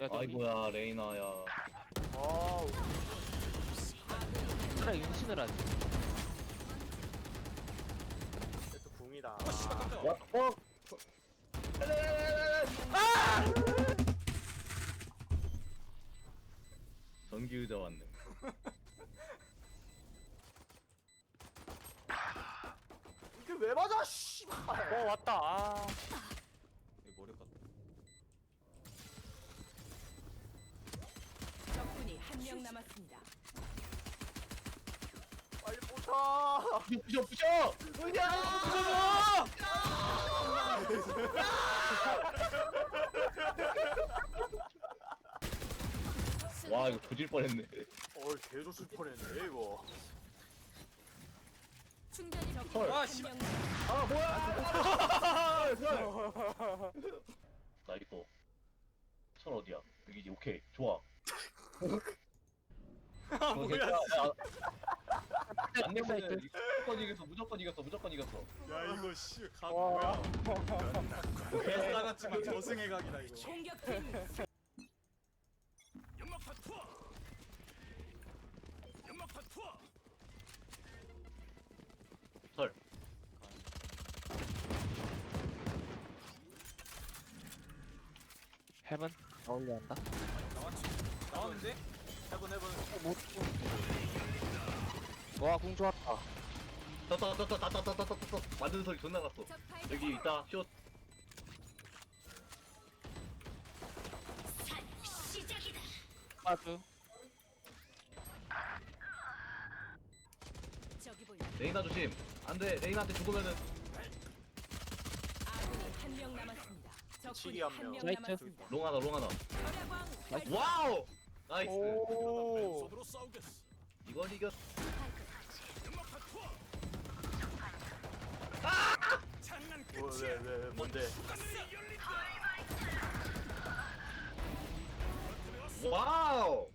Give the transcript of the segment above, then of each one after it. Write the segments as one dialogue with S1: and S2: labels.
S1: 야, 저기
S2: 아이고야 레이나야.
S3: 아우.
S1: 차라리 윤신을 하지.
S3: 또 궁이다.
S4: 어 씨발 깜짝이야.
S2: 와 어! 전기 의자 왔네.
S3: 이게 왜 맞아 씨발.
S4: 어 왔다. 아 이거 머리 깠다
S5: 적군이 한 명 남았습니다.
S3: 빨리 부셔
S2: 부셔! 부셔 와 이거 부질 뻔했네.
S3: 어이 개조술 뻔했네 이거.
S5: 충전이 적군이
S2: 헐.
S4: 아,
S5: 한
S4: 씨발.
S5: 명 남았습니다.
S2: 아 뭐야! 나 이거 천 어디야? 여기지 오케이 좋아.
S4: 아. 뭐야
S2: 안 내면은 무조건 이겼어 무조건 이겼어 무조건 이겼어
S4: 야 이거 씨각 뭐야 개 나갔지만 저승의 각이다 이거
S5: 공격팀
S6: 연막탄 투하! 연막탄 투하!
S2: 설
S1: 해븐 어울려 한다.
S4: 나왔는데?
S3: 해본 해본
S1: 와, 궁 좋았다.
S2: 떴다 떴다 떴다 떴다 떴다 떴다 만드는 소리 존나 났어 여기 있다.
S5: 저기 보인다.
S2: 레이나 조심 안돼 레이나한테 죽으면은
S5: 아군이 한 명 남았습니다. 적군이
S3: 미치기
S5: 한한명
S3: 명.
S1: 나이스.
S5: 남았습니다.
S2: 롱하다 롱하다
S5: 절야광 발사.
S2: 와우 나이스
S3: 오
S6: 왼손으로 싸우겠어.
S2: 이걸 이겼
S6: 투하! 장난
S3: 뭐. 왜, 왜, 뭔데?
S6: 가스 열린다.
S2: 와우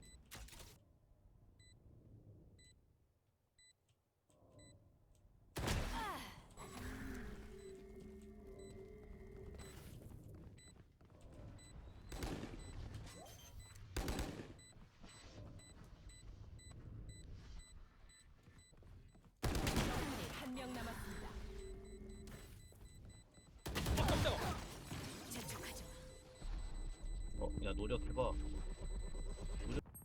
S2: 어야 노력해봐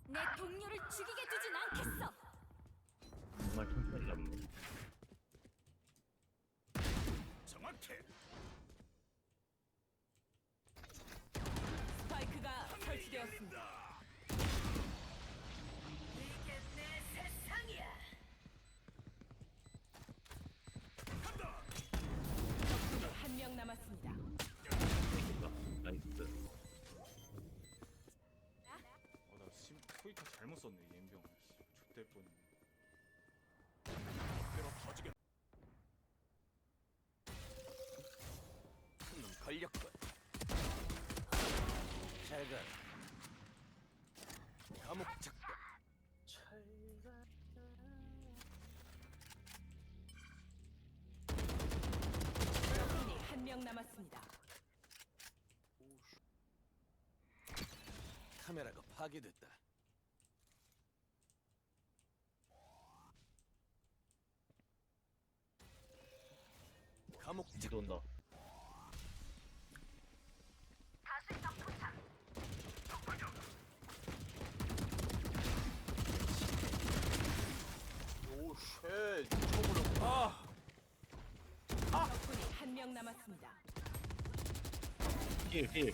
S5: 내 동료를 죽이게 두진 않겠어.
S2: 정말 천천히 잡네
S6: 정확해.
S5: 스파이크가 설치되었습니다.
S4: 심 트위터 잘못 썼네 이 엠병 씨 좆될 뻔했네
S6: 때로 터지게. 놈 걸렸군. 잘 가. 감옥 작전.
S5: 적군이 한 명 남았습니다.
S6: 카메라가 파괴됐다. 감옥
S2: 이제 온다.
S3: 오쉣. 미쳐버렸고
S6: 아!
S5: 적군이 한 명 남았습니다.
S2: 힐 힐